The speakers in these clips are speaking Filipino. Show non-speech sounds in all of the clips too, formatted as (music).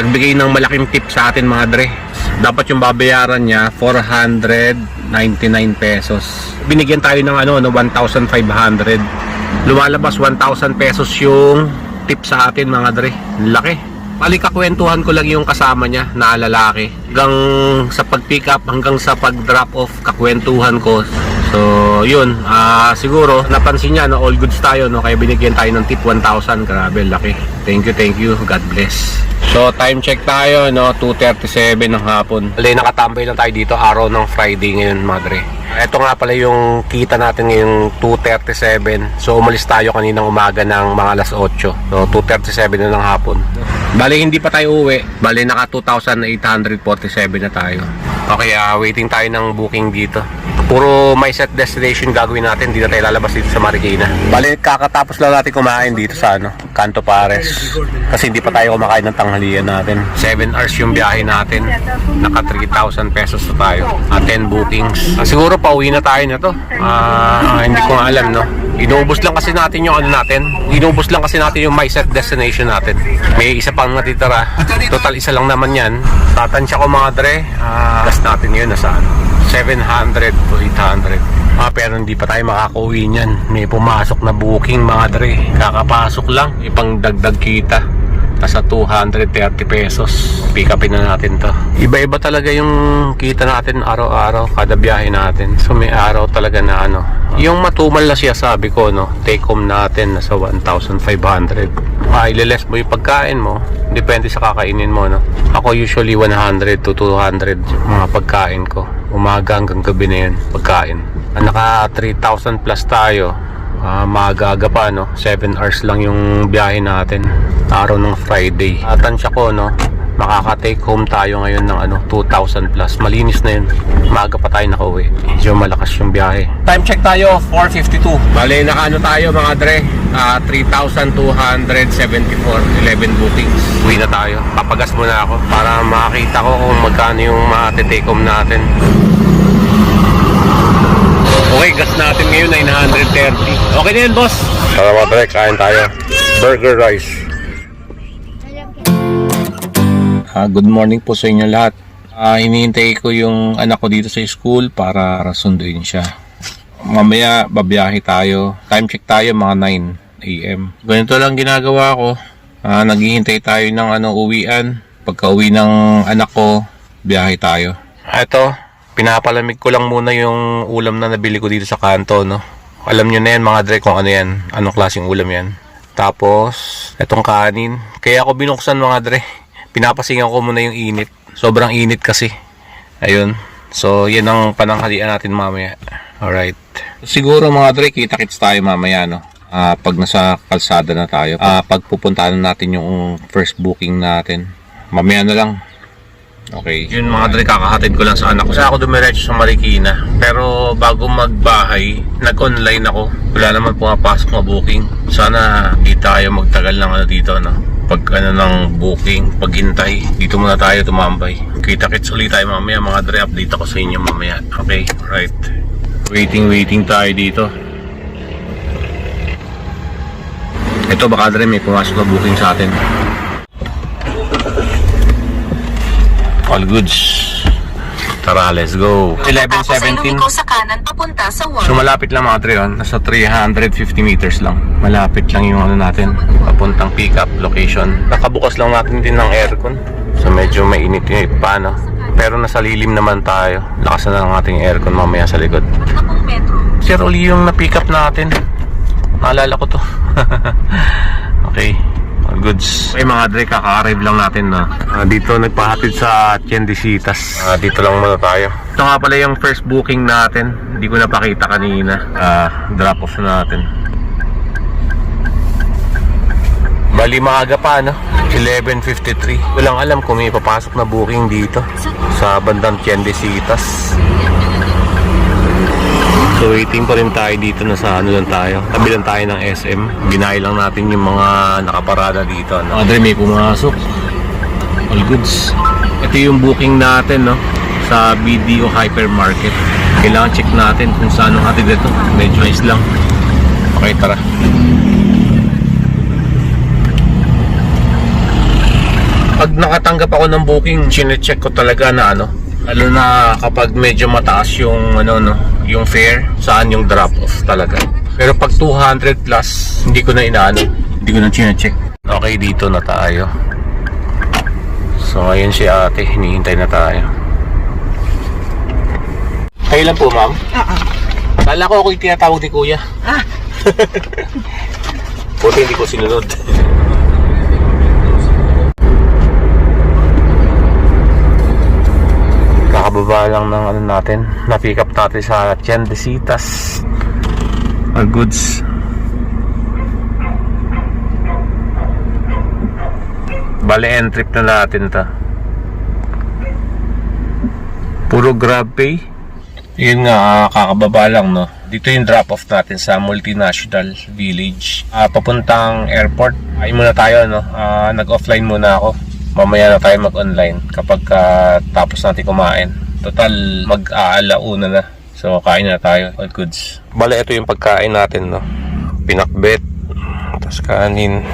nagbigay ng malaking tip sa atin mga dre. Dapat yung babayaran niya 499 pesos. Binigyan tayo ng ano, no, 1,500. Lumalabas 1,000 pesos yung tip sa atin mga dre. Laki. Balik kakwentuhan ko lang yung kasama niya na lalaki. Hanggang sa pag-pick up, hanggang sa pag-drop off, kakwentuhan ko. So, yun. ah siguro, napansin niya, no, all goods tayo, no? Kaya binigyan tayo ng tip 1,000. Grabe, laki. Thank you, thank you. God bless. So, time check tayo, no? 2.37 ng hapon. Alay, nakatambay lang tayo dito, araw ng Friday ngayon, madre. Ito nga pala yung kita natin ngayong 2.37. So, umalis tayo kaninang umaga ng mga alas 8. So, 2.37 na ng hapon. Bali, hindi pa tayo uwi. Bali, naka 2,847 na tayo. Okay, ah, waiting tayo ng booking dito. Puro may set destination gagawin natin. Hindi na tayo lalabas dito sa Marikina. Bali, kakatapos lang natin kumain dito sa ano, Canto Pares. Kasi hindi pa tayo kumakain ng tanghalian natin. 7 hours yung biyahe natin. Naka 3,000 pesos na tayo. At 10 bookings. Ah, siguro pauwi na tayo na to. Ah, hindi ko alam, no? Inuubos lang kasi natin yung ano natin. Inuubos lang kasi natin yung my set destination natin. May isa pang natitira. Total isa lang naman yan. Tatansya ko mga dre. Ah, gas natin yun nasa ano. 700 to 800. Ah, pero hindi pa tayo makakauwi niyan. May pumasok na booking mga dre. Kakapasok lang. Ipang dagdag kita. Nasa 230 pesos. Pick upin na natin to. Iba-iba talaga yung kita natin araw-araw. Kada biyahe natin. So may araw talaga na ano. Yung matumal na siya sabi ko no. Take home natin nasa 1,500. Ah, ililes mo yung pagkain mo. Depende sa kakainin mo no. Ako usually 100 to 200 mga pagkain ko. Umaga hanggang gabi na yun pagkain. Ah, Naka 3,000 plus tayo. Ah, maaga-aga pa no 7 hours lang yung biyahe natin araw ng Friday atansya ko no makaka-take home tayo ngayon ng ano 2,000 plus. Malinis na yun. Maaga pa tayo nakauwi. Medyo malakas yung biyahe. Time check tayo 4.52 bale nakaano tayo mga dre? Ah, 3,274 11 bookings. Uwi na tayo. Papagas muna ako para makakita ko kung magkano yung ma-take home natin. Okay, gas natin ngayon 930. Okay na yun, boss. Tara mga pre, kain tayo. Burger rice. Ah, good morning po sa inyo lahat. Ah, hinihintay ko yung anak ko dito sa school para sunduin siya. Mamaya babiyahe tayo. Time check tayo mga 9 a.m. Ganito lang ginagawa ko. Ah, naghihintay tayo ng ano uwian. Pagka uwi ng anak ko, biyahe tayo. Ito, pinapalamig ko lang muna yung ulam na nabili ko dito sa kanto, no? Alam nyo na yan mga dre kung ano yan, anong klaseng ulam yan. Tapos, etong kanin. Kaya ako binuksan mga dre. Pinapasingan ko muna yung init. Sobrang init kasi. Ayun. So, yan ang pananghalian natin mamaya. Alright. Siguro mga dre, kita-kits tayo mamaya, no? Ah, pag nasa kalsada na tayo. Ah, pag pupuntahan natin yung first booking natin. Mamaya na lang. Okay. Yun mga dre, kakahatid ko lang sa anak ko. Kasi ako dumiretso sa Marikina. Pero bago magbahay, nag-online ako. Wala naman pumapasok na booking. Sana di tayo magtagal ng ano dito, no? Pag ano ng booking, paghintay, dito muna tayo tumambay. Kita-kits ulit tayo mamaya mga dre. Update ako sa inyo mamaya. Okay, right. Waiting, waiting tayo dito. Ito baka dre, may pumasok na booking sa atin. All goods. Tara, let's go. Tapos ay 11.17. lumiko sa kanan papunta sa So Ward. malapit lang mga tre yun. Nasa 350 meters lang. Malapit lang yung ano natin. Papuntang pick up location. Nakabukas lang natin din ng aircon. So medyo mainit yung pa no. Pero nasa lilim naman tayo. Lakas na ng ating aircon mamaya sa likod. Sir, uli yung na-pick up natin. Naalala ko to. (laughs) okay. Goods. Okay mga Dre, kaka-arrive lang natin na. Ah, dito nagpahatid sa Tiendesitas. Ah, dito lang muna tayo. Ito nga pala yung first booking natin. Hindi ko napakita kanina. Ah, drop off na natin. Bali maaga pa no? 11.53 Walang alam kung may papasok na booking dito Sa bandang Tiendesitas So waiting pa rin tayo dito na sa ano lang tayo. Tabi lang tayo ng SM. Ginay lang natin yung mga nakaparada dito. No? Andre, may pumasok. All goods. Ito yung booking natin no sa BDO Hypermarket. Kailangan check natin kung saan ang hatid ito. Medyo nice lang. Okay, tara. Pag nakatanggap ako ng booking, chinecheck ko talaga na ano, lalo na kapag medyo mataas yung ano no, yung fare, saan yung drop off talaga. Pero pag 200 plus, hindi ko na inaano, hindi ko na chinecheck. Okay, dito na tayo. So ngayon si ate, hinihintay na tayo. Kayo lang po, ma'am? Oo. Kala ko ako yung tinatawag ni kuya. Ah. (laughs) Buti hindi ko sinunod. (laughs) Kakababa lang ng ano natin. Na-pick up natin sa Tiendesitas. Our goods. Bale, end trip na natin ta. Puro grab pay. Yun nga, ah, kakababa lang, no? Dito yung drop-off natin sa Multinational Village. Ah, papuntang airport. Ay muna tayo, no? Ah, nag-offline muna ako. Mamaya na tayo mag-online kapag ah, tapos natin kumain. Total, mag-aalauna na. So, kain na tayo. All goods. Bale, ito yung pagkain natin, no? Pinakbet. Tapos kanin.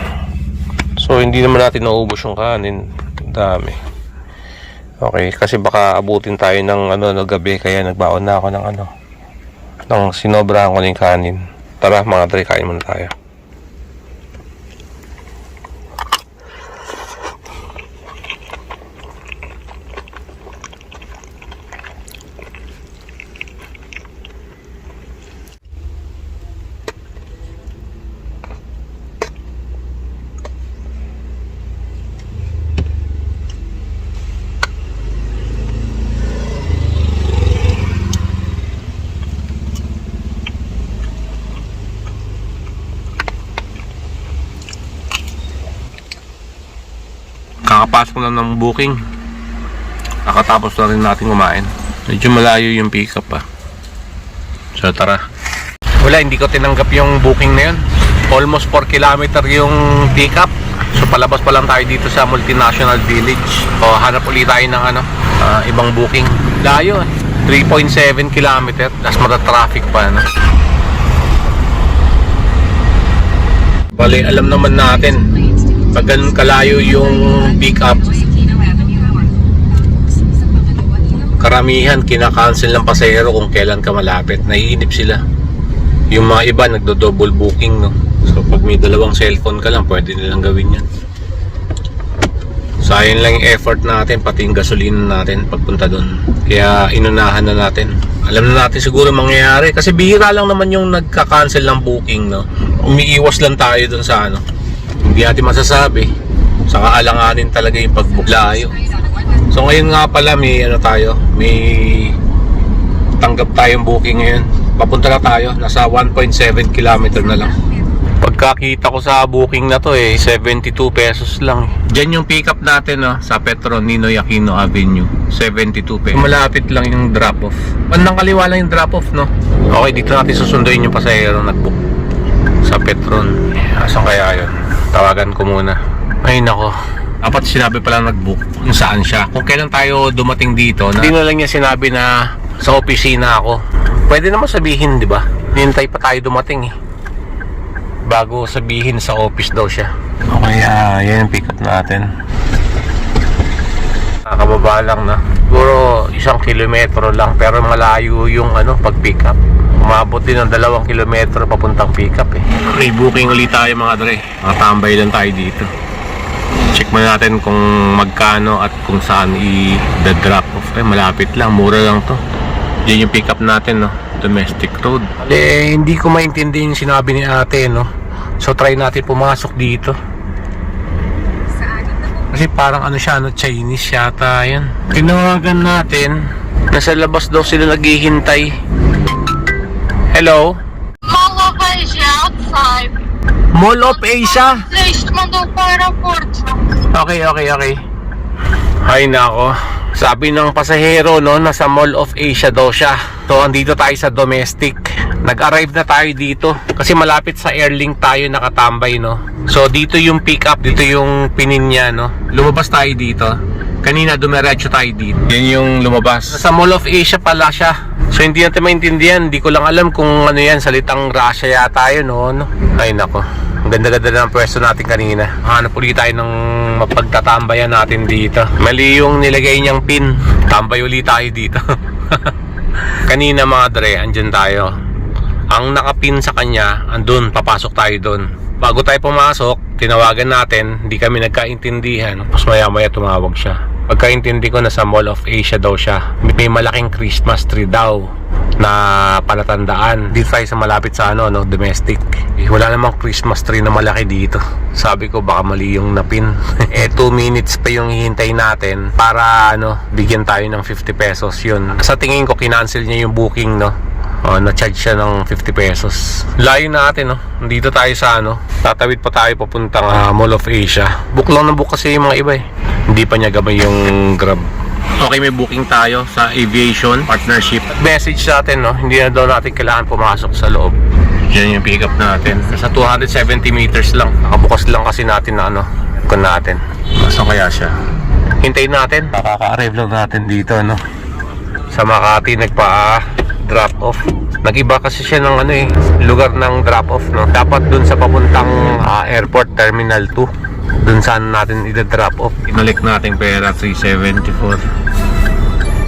So, hindi naman natin naubos yung kanin. Dami. Okay, kasi baka abutin tayo ng ano no gabi kaya nagbaon na ako ng ano ng sinobrahan ko ng kanin. Tara mga dre, kain muna tayo. Kakapasok na ng booking. Kakatapos na rin natin kumain. Medyo malayo yung pick up pa. So tara. Wala, hindi ko tinanggap yung booking na yun. Almost 4 kilometer yung pick up. So palabas pa lang tayo dito sa Multinational Village. O hanap ulit tayo ng ano, ah, ibang booking. Layo eh. 3.7 kilometer. Tapos mata-traffic pa. No? Bali, alam naman natin pag ganun kalayo yung pick up karamihan kinakancel ng pasahero kung kailan ka malapit. Naiinip sila. Yung mga iba nagdo-double booking no? So pag may dalawang cellphone ka lang pwede nilang gawin yan. Sayang lang yung effort natin pati yung gasolina natin pagpunta doon kaya inunahan na natin. Alam na natin siguro mangyayari. Kasi bihira lang naman yung nagka-cancel ng booking no? Umiiwas lang tayo doon sa ano hindi natin masasabi. Saka alanganin talaga yung pagbook layo so ngayon nga pala may ano tayo may tanggap tayong booking ngayon. Papunta na tayo nasa 1.7 kilometer na lang. Pagkakita ko sa booking na to eh 72 pesos lang Diyan yung pick up natin no, sa Petro Ninoy Aquino Avenue. 72 pesos. Malapit lang yung drop off. Bandang kaliwa lang yung drop off no? Okay dito natin susunduin yung pasahero nagbook sa Petron. Asan kaya yun tawagan ko muna. Ay nako. Dapat sinabi pala nag-book kung saan siya. Kung kailan tayo dumating dito na, hindi na lang niya sinabi na sa opisina ako. Pwede naman sabihin di ba? Hinintay pa tayo dumating eh. Bago sabihin sa office daw siya. Okay ah yan yung pick up natin. Nakakababa lang na. Siguro isang kilometro lang pero malayo yung ano pag pick up. Umabot din ng dalawang kilometro papuntang pick up eh. May booking ulit tayo mga dre. Makatambay lang tayo dito. Check muna natin kung magkano at kung saan i-drop off. Eh, malapit lang. Mura lang to. Yan yung pick up natin no. Domestic road. Eh, hindi ko maintindihan yung sinabi ni ate no. So try natin pumasok dito. Kasi parang ano siya, ano, Chinese yata yan. Tinawagan natin. Nasa labas daw sila naghihintay. Hello? Mama będzie outside. Mall of Asia? Zejść ma do aeroportu. Okay, okay, okay. Ay nako. Sabi ng pasahero no, nasa Mall of Asia daw siya. So andito tayo sa domestic. Nag-arrive na tayo dito kasi malapit sa Airlink tayo nakatambay no. So dito yung pick up, dito yung pinin niya no. Lumabas tayo dito. Kanina dumiretso tayo dito. Yan yung lumabas. Sa Mall of Asia pala siya. So hindi natin maintindihan, hindi ko lang alam kung ano yan, salitang Russia yata yun no. no? Ay nako. Ang ganda-ganda ng pwesto natin kanina. Hanap ulit tayo ng mapagtatambayan natin dito. Mali yung nilagay niyang pin. Tambay ulit tayo dito. (laughs) kanina mga dre, andyan tayo. Ang nakapin sa kanya, andun, papasok tayo doon. Bago tayo pumasok, tinawagan natin, hindi kami nagkaintindihan. Tapos maya maya tumawag siya. Pagkaintindi ko, nasa Mall of Asia daw siya. May malaking Christmas tree daw na palatandaan. Dito tayo sa malapit sa ano, no, domestic. Eh, wala namang Christmas tree na malaki dito. Sabi ko baka mali yung napin. (laughs) eh 2 minutes pa yung hihintay natin para ano, bigyan tayo ng 50 pesos yun. Sa tingin ko kinancel niya yung booking, no. Oh, na-charge siya ng 50 pesos. Layo natin, no. Dito tayo sa ano, tatawid pa tayo papuntang ah, Mall of Asia. Book lang na book kasi yung mga iba eh. Hindi pa niya gabay yung Grab. Okay, may booking tayo sa aviation partnership. Message natin, no? Hindi na daw natin kailangan pumasok sa loob. Yan yung pick up natin. Sa 270 meters lang. Nakabukas lang kasi natin na ano, kung natin. Masa kaya siya? Hintayin natin. Kakaka-arrive lang natin dito, no? Sa Makati, nagpa drop off. Nag-iba kasi siya ng ano eh, lugar ng drop off, no? Dapat dun sa papuntang ah, airport terminal 2. Dun saan natin i-drop off. Inalik natin pera 374.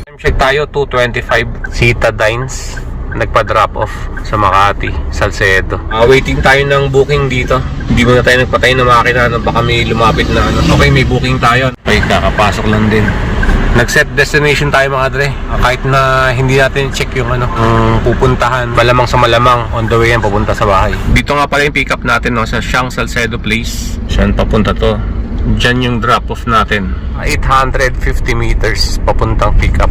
Time check tayo 225 Sita Dines nagpa-drop off sa Makati, Salcedo. Ah, waiting tayo ng booking dito. Hindi muna tayo nagpatay ng makina no? baka may lumapit na ano. Okay, may booking tayo. Okay, kakapasok lang din. Nag-set destination tayo mga dre. Ah, Kahit na hindi natin check yung ano, ang pupuntahan. Malamang sa malamang on the way yan papunta sa bahay. Dito nga pala yung pick up natin no, sa Siang Salcedo Place. Saan papunta to? Diyan yung drop off natin. 850 meters papuntang pick up.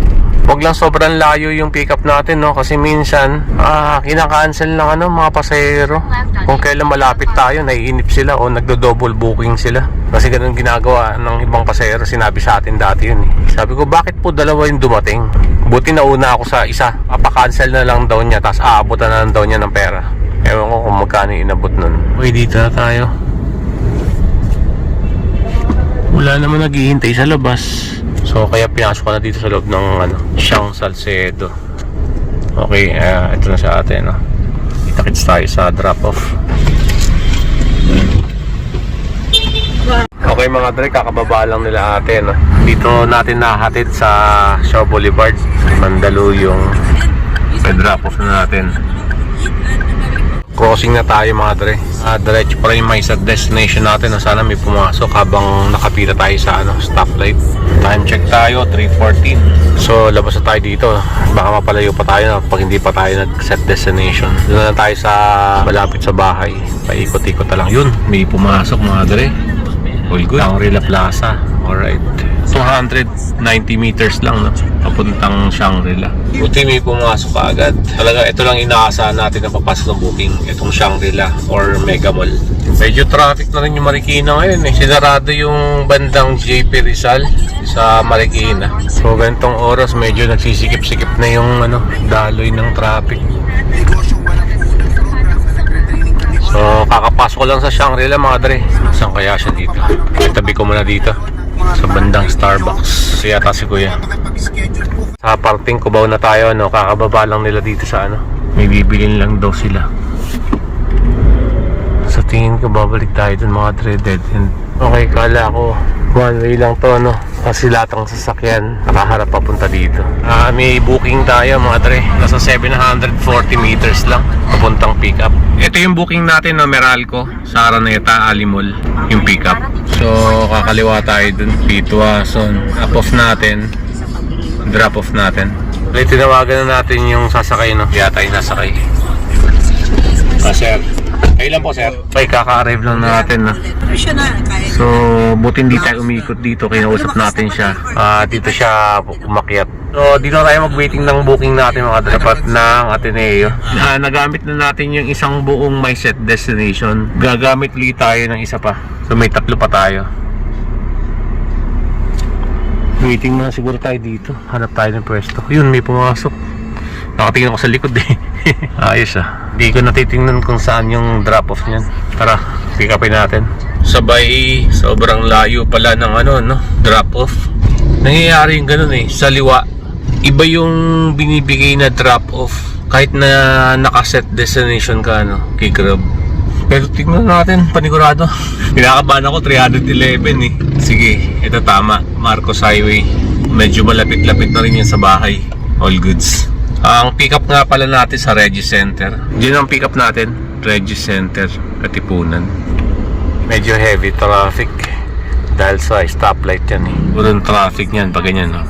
Huwag lang sobrang layo yung pick up natin no kasi minsan ah kinakancel ng ano mga pasahero. Kung kailan malapit tayo naiinip sila o nagdo-double booking sila. Kasi ganun ginagawa ng ibang pasahero sinabi sa atin dati yun eh. Sabi ko bakit po dalawa yung dumating? Buti nauna ako sa isa. Apa-cancel na lang daw niya tapos aabutan na lang daw niya ng pera. Ewan ko kung magkano inabot nun. Uy, dito na tayo. Wala naman naghihintay sa labas. So kaya pinasok ko na dito sa loob ng ano, Siang Salcedo. Okay, ah, ito na sa atin. No? Kita-kits tayo sa drop-off. Okay mga dre, kakababa lang nila ate. No? Dito natin nahatid sa Shaw Boulevard, Mandaluyong. May drop-off na natin. Crossing na tayo mga dre. Uh, diretso pa rin may sa destination natin na sana may pumasok habang nakapila tayo sa ano, stoplight. Time check tayo, 3.14. So labas na tayo dito. Baka mapalayo pa tayo pag hindi pa tayo nag-set destination. Doon na tayo sa malapit sa bahay. Paikot-ikot na lang. Yun, may pumasok mga dre. Good. Shangri-La Plaza. Alright. 290 meters lang no? papuntang Shangri-La. Buti may pumasok ka agad. Talaga ito lang inaasahan natin na papasok ng booking. Itong Shangri-La or Mega Mall. Medyo traffic na rin yung Marikina ngayon eh. Sinarado yung bandang JP Rizal sa Marikina. So ganitong oras medyo nagsisikip-sikip na yung ano, daloy ng traffic. So, kakapasok ko lang sa Shangri-La mga dre. Saan kaya siya dito? Tabi ko muna dito. Sa bandang Starbucks. Kasi yata si Kuya. Sa parting Cubao na tayo, no? Kakababa lang nila dito sa ano. May bibilin lang daw sila. Sa tingin ko, babalik tayo dun mga dre. Dead end. Okay, kala ko. One way lang to, no? Kasi latang sasakyan. Nakaharap papunta dito. Ah, may booking tayo mga dre. Nasa 740 meters lang. Papuntang pick up. Ito yung booking natin na Meralco sa Araneta, Alimol. Yung pick up. So, kakaliwa tayo dun. Pitwason. Up off natin. Drop off natin. Ulit tinawagan na natin yung sasakay, no? Yata yung nasakay. Ah. Kayo lang po, sir. Ay, kaka-arrive lang natin? Siya na, So, buti hindi tayo umikot dito. Kinausap natin siya. Ah, dito siya umakyat. So, dito tayo mag-waiting ng booking natin mga dapat ng Ateneo. Ah, nagamit na natin yung isang buong my set destination. Gagamit ulit tayo ng isa pa. So, may tatlo pa tayo. Waiting na siguro tayo dito. Hanap tayo ng pwesto. Yun, may pumasok. Nakatingin ako sa likod eh. (laughs) Ayos ah. Hindi ko natitingnan kung saan yung drop off niyan. Tara, pick upin natin. Sabay, sobrang layo pala ng ano, no? Drop off. Nangyayari yung ganun eh. Sa liwa, iba yung binibigay na drop off. Kahit na nakaset destination ka, no? Kay Grab. Pero tingnan natin, panigurado. (laughs) Kinakabahan ako, 311 eh. Sige, ito tama. Marcos Highway. Medyo malapit-lapit na rin yan sa bahay. All goods. Ang pick up nga pala natin sa Regis Center. Diyan ang pick up natin. Regis Center, Katipunan. Medyo heavy traffic. Dahil sa stoplight yan eh. Walang traffic yan pag ganyan no.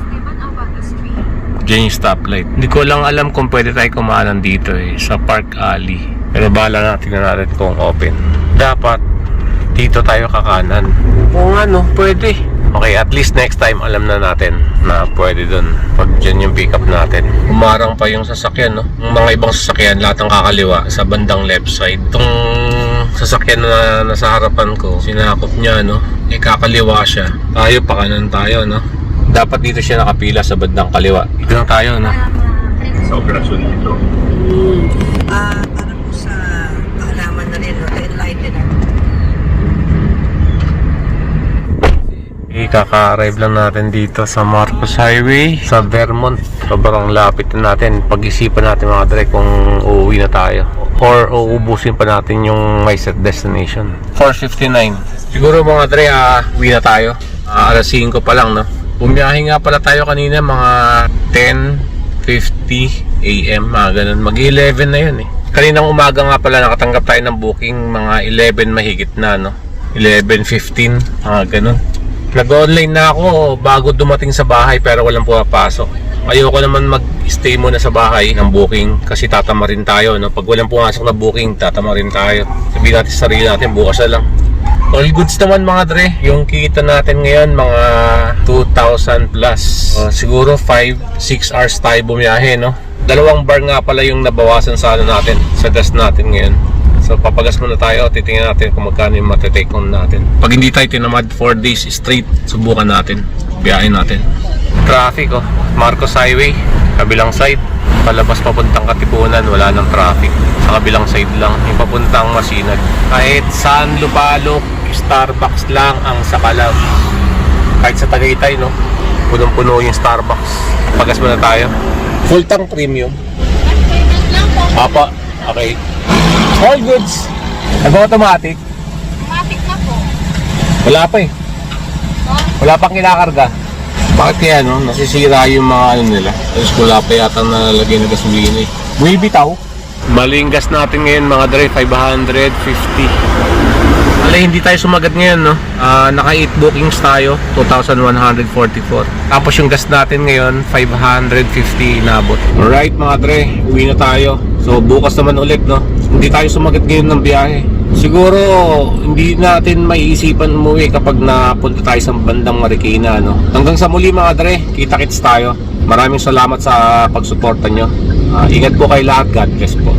Diyan yung stoplight. Hindi ko lang alam kung pwede tayo kumanan dito eh, sa Park Alley. Pero bahala natin na natin kung open. Dapat dito tayo kakanan. Oo nga no, pwede. Okay, at least next time alam na natin na pwede dun. Pag dyan yung pick up natin. Umarang pa yung sasakyan, no? Yung mga ibang sasakyan, lahat ng kakaliwa sa bandang left side. Itong sasakyan na nasa harapan ko, sinakop niya, no? Eh, kakaliwa siya. Tayo, pakanan tayo, no? Dapat dito siya nakapila sa bandang kaliwa. Dito lang tayo, no? Sa operasyon dito. Ah, para po sa kaalaman na rin, no, enlightener. Ikaka-arrive lang natin dito sa Marcos Highway sa Vermont. Sobrang lapit na natin. Pag-isipan natin mga dre kung uuwi na tayo. Or uubusin pa natin yung may set destination. 4.59. Siguro mga dre, ah, uwi na tayo. Ah, alas 5 pa lang, no? Bumiyahe nga pala tayo kanina mga 10.50 a.m. Mga ganun. Mag-11 na yun eh. Kaninang umaga nga pala nakatanggap tayo ng booking mga 11 mahigit na, no? 11.15, mga ganun. Nag-online na ako bago dumating sa bahay pero walang pumapasok. Ayoko naman mag-stay muna sa bahay ng booking kasi tatama rin tayo. No? Pag walang pumasok na booking, tatama rin tayo. Sabihin natin sa sarili natin, bukas na lang. All goods naman mga dre. Yung kita natin ngayon, mga 2,000 plus. Uh, siguro 5-6 hours tayo bumiyahe, no? Dalawang bar nga pala yung nabawasan sa ano natin, sa gas natin ngayon. So papagas muna tayo, titingnan natin kung magkano yung matitake home natin. Pag hindi tayo tinamad 4 days straight, subukan natin. Biyahin natin. Traffic oh, Marcos Highway, kabilang side. Palabas papuntang Katipunan, wala nang traffic. Sa kabilang side lang, yung papuntang Masinag. Kahit saan lupalok, Starbucks lang ang sakalaw. Kahit sa Tagaytay, no? Punong-puno yung Starbucks. Pagas muna tayo. Full tank premium. Papa, okay. All goods. Nag-automatic. Matik na po. Wala pa eh. Wala pang kinakarga. Bakit kaya no? Nasisira yung mga ano nila. Tapos wala pa yata nalalagay na gasolina eh. Buibitaw. Maling gas natin ngayon mga dre, 550. Alay, hindi tayo sumagat ngayon, no? Ah, naka 8 bookings tayo, 2,144. Tapos yung gas natin ngayon, 550 inabot. Alright mga dre, uwi na tayo. So bukas naman ulit, no? Hindi tayo sumagat ngayon ng biyahe. Siguro, hindi natin maiisipan umuwi kapag napunta tayo sa bandang Marikina, no? Hanggang sa muli mga dre, kita-kits tayo. Maraming salamat sa pagsuporta nyo. Ah, ingat po kayo lahat. God bless po.